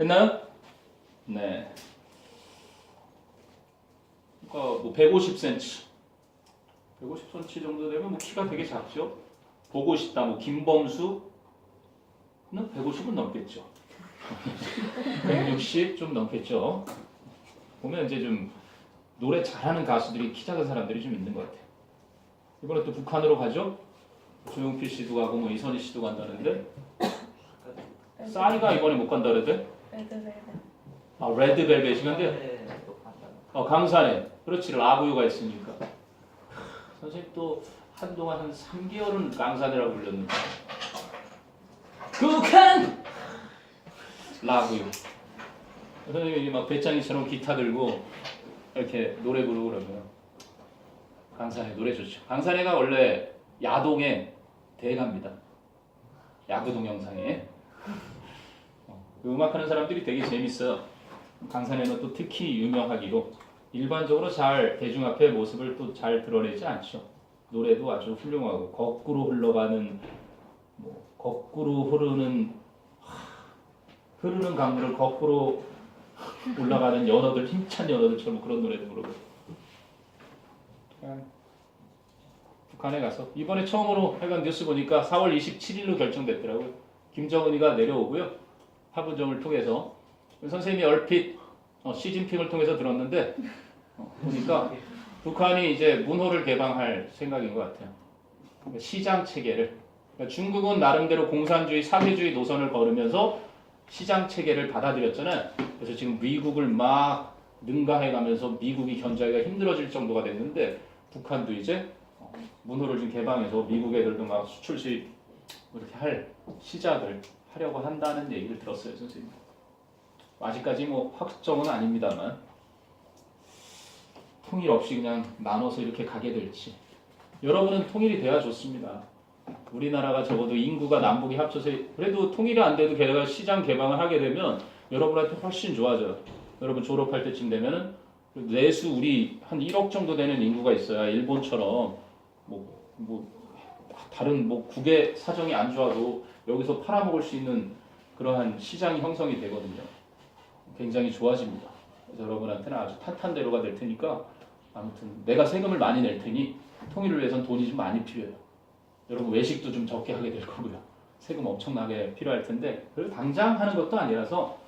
했나요? 네. 그러니까 뭐 150cm, 150cm 정도 되면 뭐 키가 되게 작죠. 보고 싶다, 뭐 김범수는 150은 넘겠죠. 160 좀 넘겠죠. 보면 이제 좀 노래 잘하는 가수들이 키 작은 사람들이 좀 있는 것 같아요. 이번에 또 북한으로 가죠. 조용필 씨도 가고 뭐 이선희 씨도 간다는데 싸이가 이번에 못 간다 그러대. 레드벨벳. 아 레드벨벳이 근데 네. 어 강산에. 그렇지 라부유가 있으니까? 선생님 또 한동안 한 3개월은 강산이라고 불렸는데. 북한! 라부유. 선생님이 막 배짱이처럼 기타 들고 이렇게 노래 부르고 그러면 강산에 노래 좋죠. 강산에가 원래 야동의 대가입니다. 야구 동영상에 음악하는 사람들이 되게 재밌어요 강산에는 또 특히 유명하기로 일반적으로 잘 대중 앞에 모습을 또 잘 드러내지 않죠. 노래도 아주 훌륭하고 거꾸로 흘러가는 뭐 거꾸로 흐르는 하, 흐르는 강물을 거꾸로 올라가는 연어들 힘찬 연어들처럼 그런 노래도 부르고 북한에 가서 이번에 처음으로 하여간 뉴스 보니까 4월 27일로 결정됐더라고요. 김정은이가 내려오고요. 하부정을 통해서 선생님이 얼핏 어, 시진핑을 통해서 들었는데 어, 보니까 북한이 이제 문호를 개방할 생각인 것 같아요. 그러니까 시장 체계를 그러니까 중국은 나름대로 공산주의 사회주의 노선을 걸으면서 시장 체계를 받아들였잖아요. 그래서 지금 미국을 막 능가해가면서 미국이 견제하기가 힘들어질 정도가 됐는데 북한도 이제 어, 문호를 좀 개방해서 미국 애들도 막 수출 수입 이렇게 할 시작을 하려고 한다는 얘기를 들었어요, 선생님. 아직까지 뭐 확정은 아닙니다만 통일 없이 그냥 나눠서 이렇게 가게 될지 여러분은 통일이 돼야 좋습니다. 우리나라가 적어도 인구가 남북이 합쳐서 그래도 통일이 안 돼도 게다가 시장 개방을 하게 되면 여러분한테 훨씬 좋아져요. 여러분 졸업할 때쯤 되면은 내수 우리 한 1억 정도 되는 인구가 있어야 일본처럼 뭐, 뭐 다른 뭐 국외 사정이 안 좋아도 여기서 팔아먹을 수 있는 그러한 시장이 형성이 되거든요. 굉장히 좋아집니다. 여러분한테는 아주 탄탄 대로가 될 테니까 아무튼 내가 세금을 많이 낼 테니 통일을 위해선 돈이 좀 많이 필요해요. 여러분 외식도 좀 적게 하게 될 거고요. 세금 엄청나게 필요할 텐데 그리고 당장 하는 것도 아니라서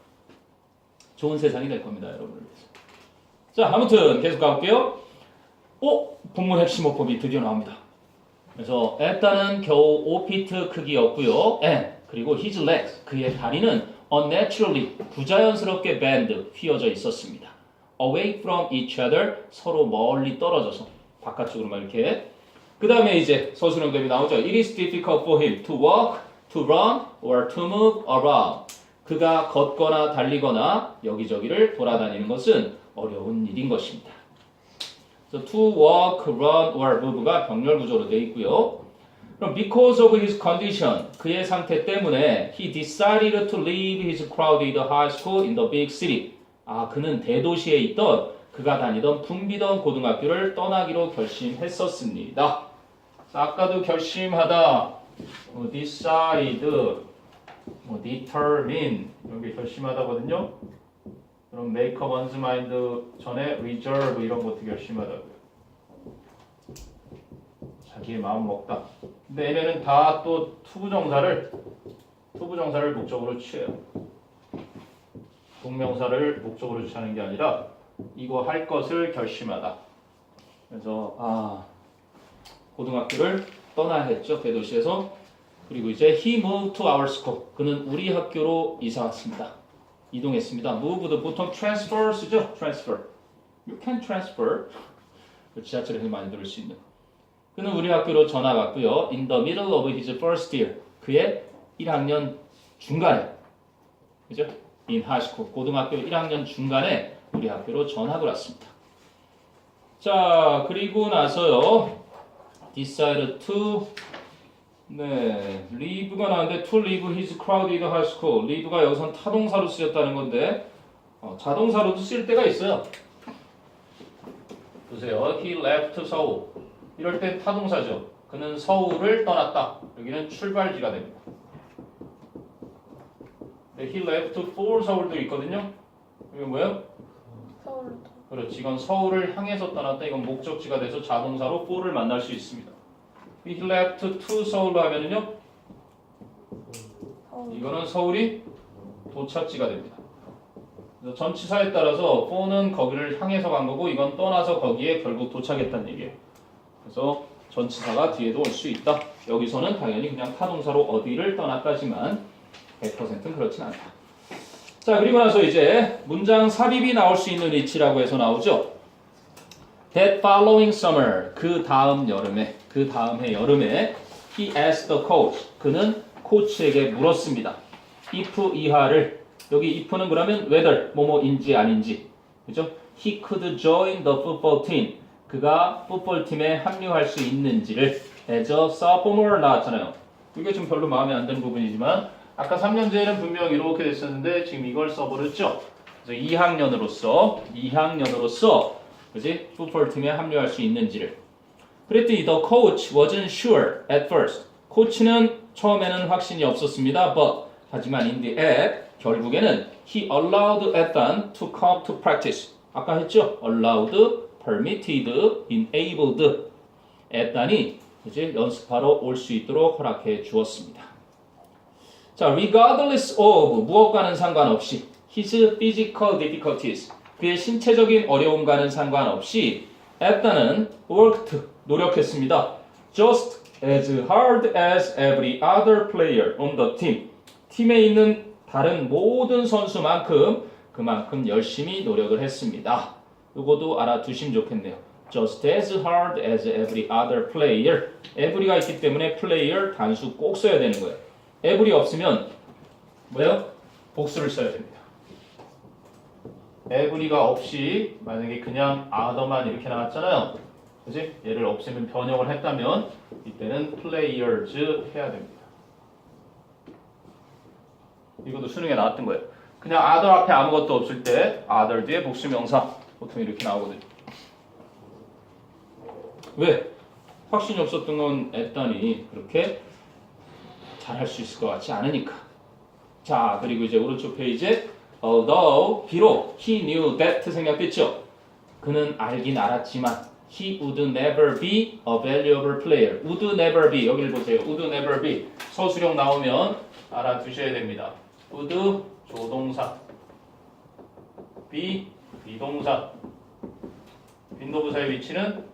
좋은 세상이 될 겁니다, 여러분을 위해서. 자, 아무튼 계속 가볼게요. 오, 본문 핵심 어법이 드디어 나옵니다. 그래서 일단은 겨우 5피트 크기였고요. and 그리고 his legs 그의 다리는 unnaturally 부자연스럽게 bend 휘어져 있었습니다. away from each other 서로 멀리 떨어져서 바깥쪽으로 막 이렇게 그 다음에 이제 서술형답이 나오죠. It is difficult for him to walk, to run, or to move around. 그가 걷거나 달리거나 여기저기를 돌아다니는 것은 어려운 일인 것입니다. To walk, run, or move가 병렬 구조로 되어 있고요. 그럼 because of his condition, 그의 상태 때문에 he decided to leave his crowded high school in the big city. 아, 그는 대도시에 있던 그가 다니던 붐비던 고등학교를 떠나기로 결심했었습니다. 자, 아까도 결심하다, 뭐 decide, 뭐 determine 게 결심하다거든요. 그럼 make up one's mind 전에 reserve 이런 것도 결심하다고요. 자기의 마음 먹다. 근데 얘네는 다 또 투부정사를 투부정사를 목적으로 취해요. 동명사를 목적으로 취하는 게 아니라 이거 할 것을 결심하다. 그래서 아 고등학교를 떠나야 했죠 대도시에서 그리고 이제 he moved to our school 그는 우리 학교로 이사 왔습니다. 이동했습니다. move도 보통 transfer 쓰죠 transfer. You can transfer 지하철에 서 많이 들을 수 있는. 그는 우리 학교로 전화 왔고요. In the middle of his first year. 그의 1학년 중간에. 그죠? In high school. 고등학교 1학년 중간에 우리 학교로 전학을 왔습니다. 자, 그리고 나서요. decided to 네, leave가 나왔는데 to leave his crowded high school. leave가 여기선 타동사로 쓰였다는 건데 어, 자동사로도 쓸 때가 있어요. 보세요. He left 서울. 이럴 때 타동사죠. 그는 서울을 떠났다. 여기는 출발지가 됩니다. 네, he left for 서울도 있거든요. 이게 뭐예요? 서울로. 그렇지. 이건 서울을 향해서 떠났다. 이건 목적지가 돼서 자동사로 for를 만날 수 있습니다. He left to 서울로 하면은요. 이거는 서울이 도착지가 됩니다. 전치사에 따라서 for는 거기를 향해서 간 거고 이건 떠나서 거기에 결국 도착했다는 얘기예요. 그래서 전치사가 뒤에도 올 수 있다. 여기서는 당연히 그냥 타동사로 어디를 떠났다지만 100%는 그렇진 않다. 자 그리고 나서 이제 문장 삽입이 나올 수 있는 위치라고 해서 나오죠. That following summer 그 다음 여름에 그 다음 해 여름에 he asked the coach 그는 코치에게 물었습니다. if 이하를 여기 if는 그러면 whether 뭐뭐인지 아닌지 그죠? He could join the football team 그가 풋볼 팀에 합류할 수 있는지를 as a sophomore 나왔잖아요. 이게 좀 별로 마음에 안 드는 부분이지만 아까 3년제에는 분명 이렇게 됐었는데 지금 이걸 써버렸죠. 그래서 2학년으로서 2학년으로서 그지 풋볼 팀에 합류할 수 있는지를 그랬더니 the coach wasn't sure at first. 코치는 처음에는 확신이 없었습니다. But 하지만 in the end 결국에는 he allowed Ethan to come to practice. 아까 했죠? allowed, permitted, enabled. 에단이 이제 연습하러 올 수 있도록 허락해 주었습니다. 자, regardless of 무엇과는 상관없이 his physical difficulties 그의 신체적인 어려움과는 상관없이 에단은 worked 노력했습니다. just as hard as every other player on the team 팀에 있는 다른 모든 선수만큼 그만큼 열심히 노력을 했습니다. 이것도 알아두시면 좋겠네요. Just as hard as every other player. every가 있기 때문에 player 단수 꼭 써야 되는 거예요. every 없으면 뭐예요? 복수를 써야 됩니다. Every가 없이 만약에 그냥 other만 이렇게 나왔잖아요. 그지? 얘를 없애면 변형을 했다면 이때는 players 해야 됩니다. 이것도 수능에 나왔던 거예요. 그냥 other 앞에 아무것도 없을 때 other 뒤에 복수 명사 보통 이렇게 나오거든요. 왜? 확신이 없었던 건 애단이 그렇게 잘할 수 있을 것 같지 않으니까. 자, 그리고 이제 오른쪽 페이지에 although 비록 he knew that 생략됐죠. 그는 알긴 알았지만 he would never be a valuable player. would never be 여기를 보세요. would never be 서술형 나오면 알아두셔야 됩니다. would 조동사 be 비동사 빈도부사의 위치는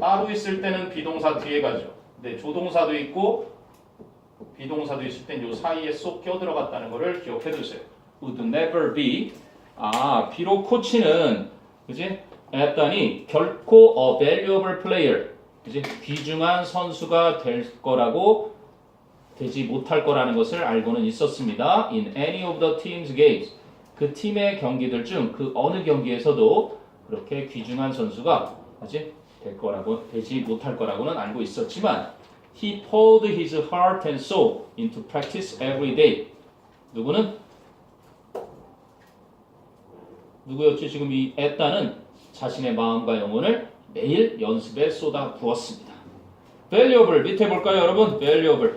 따로 있을 때는 비동사 뒤에 가죠. 근데 조동사도 있고 비동사도 있을 땐 요 사이에 쏙 껴들어갔다는 것을 기억해 두세요. would never be. 아 비록 코치는 그지? 했더니 결코 a valuable player 그지? 귀중한 선수가 될 거라고 되지 못할 거라는 것을 알고는 있었습니다. In any of the team's games. 그 팀의 경기들 중 그 어느 경기에서도 그렇게 귀중한 선수가 그지? 될 거라고 되지 못할 거라고는 알고 있었지만 he poured his heart and soul into practice every day. 누구는 누구였지 지금 이 에따는 자신의 마음과 영혼을 매일 연습에 쏟아 부었습니다. valuable 밑에 볼까요 여러분? valuable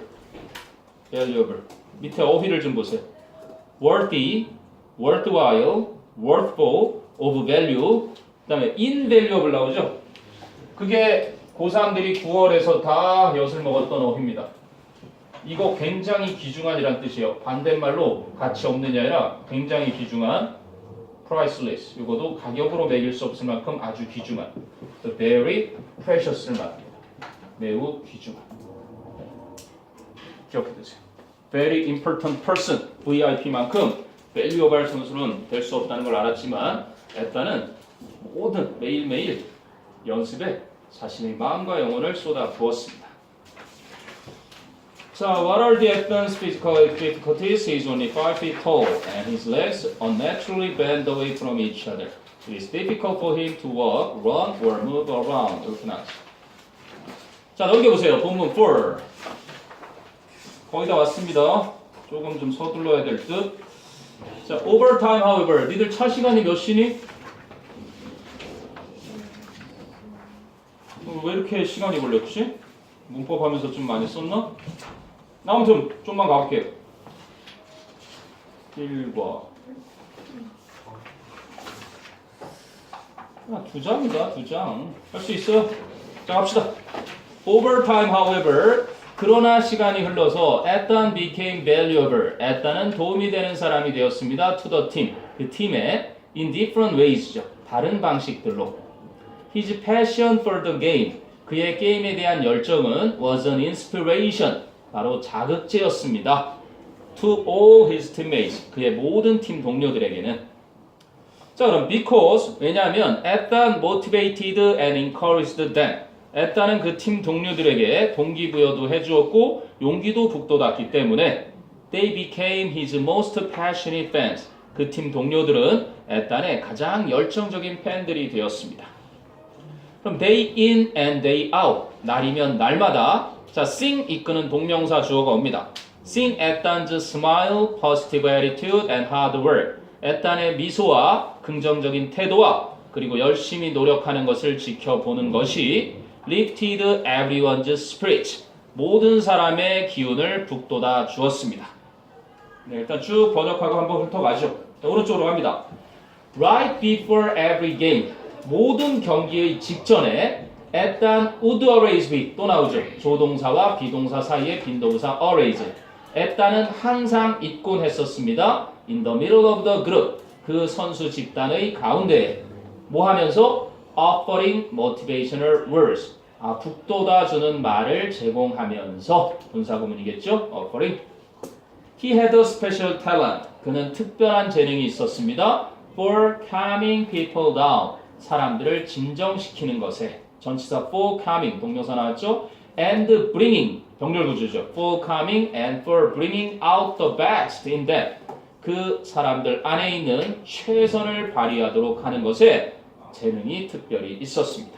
valuable 밑에 어휘를 좀 보세요. worthy, worthwhile, worthful, of value 그 다음에 invaluable 나오죠? 그게 고3들이 9월에서 다 엿을 먹었던 어휘입니다. 이거 굉장히 귀중한이란 뜻이에요. 반대말로 가치 없느냐 아니라 굉장히 귀중한 priceless. 이것도 가격으로 매길 수 없을 만큼 아주 귀중한 the very precious를 말합니다. 매우 귀중한. 기억해 두세요. very important person, VIP만큼 valuable 선수는 될 수 없다는 걸 알았지만 에따는 모든 매일매일 연습에 자신의 마음과 영혼을 쏟아 부었습니다. 자, what are the Ethan's physical difficulties? He's only 5 feet tall and his legs unnaturally bend away from each other. It is difficult for him to walk, run, or move around. 이렇게 나왔어요. 자, 넘겨보세요. 본문 4. 거의 다 왔습니다. 조금 좀 서둘러야 될 듯. 자, overtime, however. 니들 차 시간이 몇 시니? 왜 이렇게 시간이 걸렸지? 문법 하면서 좀 많이 썼나? 나 아무튼 좀만 가볼게요. 1과 아, 두 장이다, 두 장. 할 수 있어요? 자, 갑시다. Overtime, however, 그러나 시간이 흘러서 Ethan became valuable. Ethan은 도움이 되는 사람이 되었습니다. To the team. 그 팀에 in different ways죠. 다른 방식들로. His passion for the game. 그의 게임에 대한 열정은 was an inspiration. 바로 자극제였습니다. To all his teammates. 그의 모든 팀 동료들에게는. 자 그럼 because 왜냐하면 Ethan motivated and encouraged them. 에따는 그팀 동료들에게 동기부여도 해주었고 용기도 북돋았기 때문에 they became his most passionate fans. 그 팀 동료들은 에딴의 가장 열정적인 팬들이 되었습니다. 그럼 day in and day out 날이면 날마다 자 sing 이끄는 동명사 주어가 옵니다. sing 에딴's smile, positive attitude and hard work. 에딴의 미소와 긍정적인 태도와 그리고 열심히 노력하는 것을 지켜보는 것이 lifted everyone's spirit. 모든 사람의 기운을 북돋아 주었습니다. 네, 일단 쭉 번역하고 한번 훑어가죠. 자, 오른쪽으로 갑니다. Right before every game. 모든 경기의 직전에 Ethan would always be 또 나오죠. 조동사와 비동사 사이의 빈동사 always. Ethan은 항상 있곤 했었습니다. In the middle of the group. 그 선수 집단의 가운데에 뭐 하면서 offering motivational words. 아, 북돋아 주는 말을 제공하면서 분사구문이겠죠? offering. He had a special talent. 그는 특별한 재능이 있었습니다. For calming people down. 사람들을 진정시키는 것에. 전치사 for calming 동명사 나왔죠? And bringing 병렬 구조죠. For calming and for bringing out the best in them. 그 사람들 안에 있는 최선을 발휘하도록 하는 것에 재능이 특별히 있었습니다.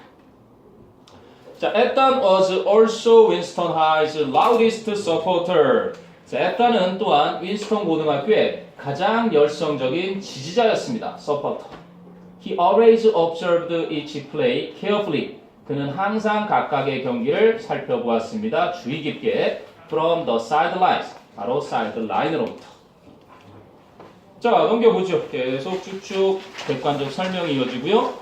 자, 에탄 was also Winston High's loudest supporter. 자, 에탄은 또한 윈스턴 고등학교의 가장 열성적인 지지자였습니다. 서포터. He always observed each play carefully. 그는 항상 각각의 경기를 살펴보았습니다. 주의 깊게 from the sidelines. 바로 사이드라인으로부터. 자, 넘겨보죠. 계속 쭉쭉 객관적 설명이 이어지고요.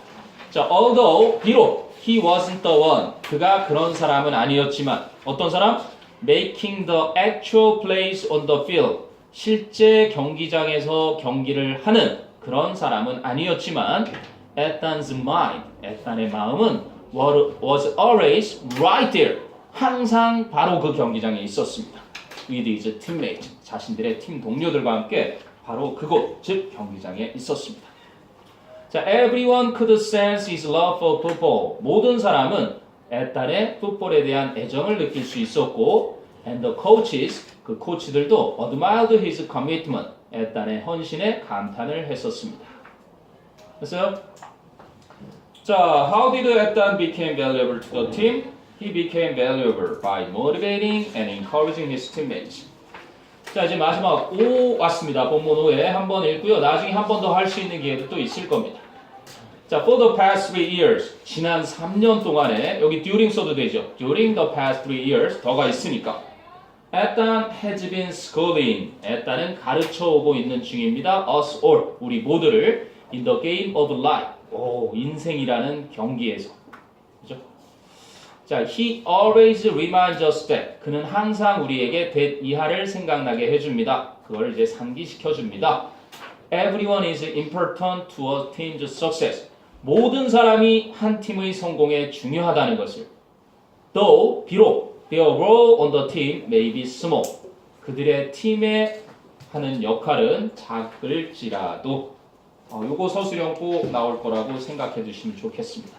자, although 비록 he wasn't the one 그가 그런 사람은 아니었지만 어떤 사람? making the actual plays on the field 실제 경기장에서 경기를 하는 그런 사람은 아니었지만 Ethan's mind, 에탄의 마음은 was always right there 항상 바로 그 경기장에 있었습니다. with his teammates 자신들의 팀 동료들과 함께 바로 그곳 즉 경기장에 있었습니다. 자, everyone could sense his love for football. 모든 사람은 에탄의 풋볼에 대한 애정을 느낄 수 있었고, and the coaches, 그 코치들도 admired his commitment. 에탄의 헌신에 감탄을 했었습니다. 됐어요? 자, how did 에탄 became valuable to the team? He became valuable by motivating and encouraging his teammates. 자, 이제 마지막 5 왔습니다. 본문 5에 한 번 읽고요. 나중에 한 번 더 할 수 있는 기회도 또 있을 겁니다. 자, for the past three years. 지난 3년 동안에, 여기 during 써도 되죠. during the past three years. 더가 있으니까. Ethan has been schooling. Ethan은 가르쳐 오고 있는 중입니다. us all. 우리 모두를 in the game of life. 오, 인생이라는 경기에서. 그죠? 자, he always reminds us that. 그는 항상 우리에게 that 이하를 생각나게 해 줍니다. 그걸 이제 상기시켜 줍니다. Everyone is important to a team's success. 모든 사람이 한 팀의 성공에 중요하다는 것을. Though, 비록, their role on the team may be small. 그들의 팀에 하는 역할은 작을지라도. 어, 요거 서술형 꼭 나올 거라고 생각해 주시면 좋겠습니다.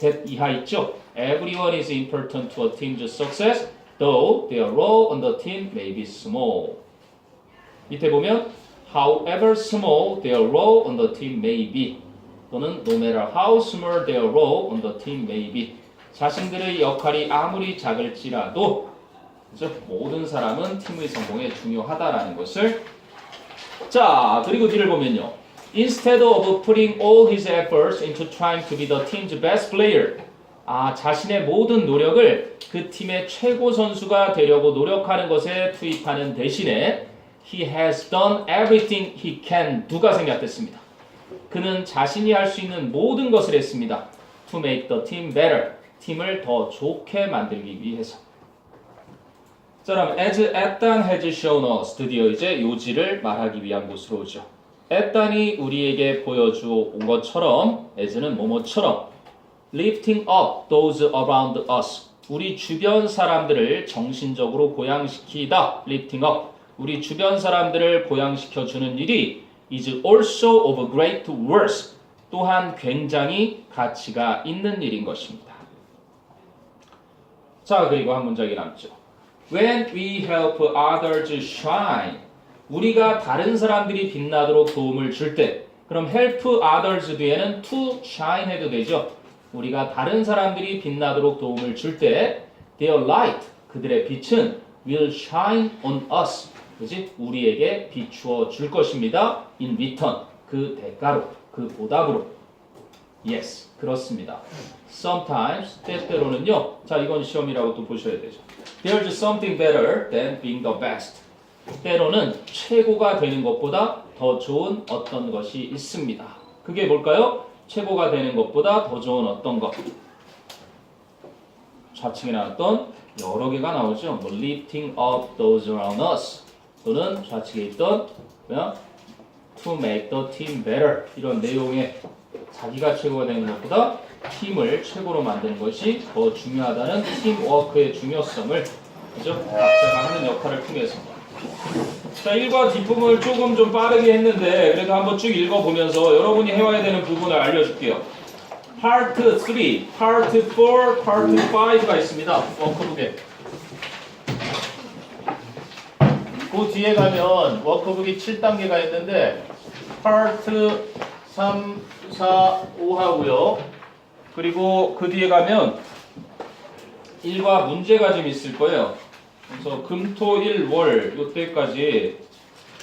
that 이하 있죠? Everyone is important to a team's success, though their role on the team may be small. 밑에 보면 however small their role on the team may be 또는 no matter how small their role on the team may be 자신들의 역할이 아무리 작을지라도 그죠? 모든 사람은 팀의 성공에 중요하다라는 것을 자 그리고 뒤를 보면요 Instead of putting all his efforts into trying to be the team's best player 아 자신의 모든 노력을 그 팀의 최고 선수가 되려고 노력하는 것에 투입하는 대신에 He has done everything he can. 누가 생략됐습니다. 그는 자신이 할 수 있는 모든 것을 했습니다. To make the team better. 팀을 더 좋게 만들기 위해서. 자, 그럼 as Ethan has shown us 드디어 이제 요지를 말하기 위한 곳으로 오죠. 에단이 우리에게 보여주어 온 것처럼 as는 뭐뭐처럼 lifting up those around us 우리 주변 사람들을 정신적으로 보양시키다 lifting up 우리 주변 사람들을 보양시켜 주는 일이 is also of great worth 또한 굉장히 가치가 있는 일인 것입니다. 자 그리고 한 문장이 남죠. When we help others shine 우리가 다른 사람들이 빛나도록 도움을 줄 때 그럼 help others 뒤에는 to shine 해도 되죠. 우리가 다른 사람들이 빛나도록 도움을 줄 때 their light 그들의 빛은 will shine on us 그지 우리에게 비추어 줄 것입니다. in return 그 대가로 그 보답으로 yes 그렇습니다. sometimes 때때로는요 자 이건 시험이라고 또 보셔야 되죠. there's something better than being the best 때로는 최고가 되는 것보다 더 좋은 어떤 것이 있습니다. 그게 뭘까요? 최고가 되는 것보다 더 좋은 어떤 것. 좌측에 나왔던 여러 개가 나오죠. 뭐 lifting up those around us 또는 좌측에 있던 뭐야? to make the team better 이런 내용의 자기가 최고가 되는 것보다 팀을 최고로 만드는 것이 더 중요하다는 팀워크의 중요성을 그죠? 각자가 하는 역할을 통해서 자, 1과 뒷부분을 조금 좀 빠르게 했는데 그래도 한번 쭉 읽어보면서 여러분이 해와야 되는 부분을 알려줄게요. Part 3, Part 4, Part 5가 있습니다. 워크북에. 그 뒤에 가면 워크북이 7단계가 있는데 Part 3, 4, 5 하고요. 그리고 그 뒤에 가면 1과 문제가 좀 있을 거예요. 그래서 금, 토, 일, 월 요때까지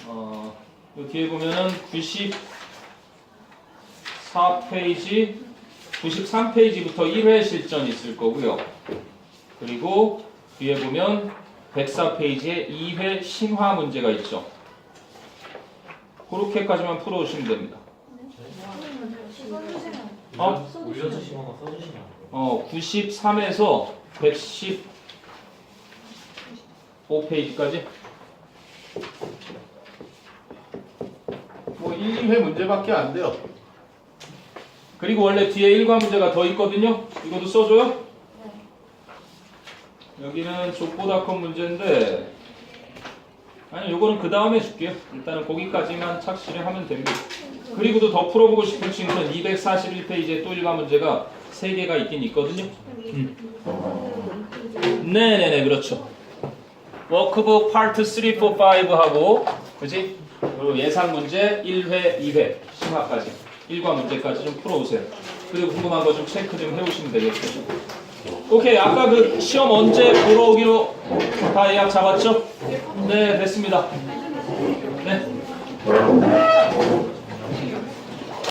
어, 요 뒤에 보면은 94페이지, 93페이지부터 1회 실전 있을 거고요. 그리고 뒤에 보면 104페이지에 2회 심화 문제가 있죠. 그렇게까지만 풀어오시면 됩니다. 어? 올려서 심어서 써주시면 어, 93에서 115페이지까지 뭐 1, 2회 문제밖에 안 돼요. 그리고 원래 뒤에 일과 문제가 더 있거든요. 이것도 써줘요? 여기는 족보닷컴 문제인데 아니 요거는 그 다음에 줄게요. 일단은 거기까지만 착실히 하면 됩니다. 그리고도 더 풀어보고 싶은 친구는 241페이지에 또 일과 문제가 3개가 있긴 있거든요. 음. 네네네 그렇죠. 워크북 파트 3, 4, 5하고 그지? 그리고 예상 문제 1회, 2회 심화까지 1과 문제까지 좀 풀어오세요. 그리고 궁금한 거 좀 체크 좀 해오시면 되겠죠. 오케이 아까 그 시험 언제 보러 오기로 다 예약 잡았죠? 네 됐습니다. 네.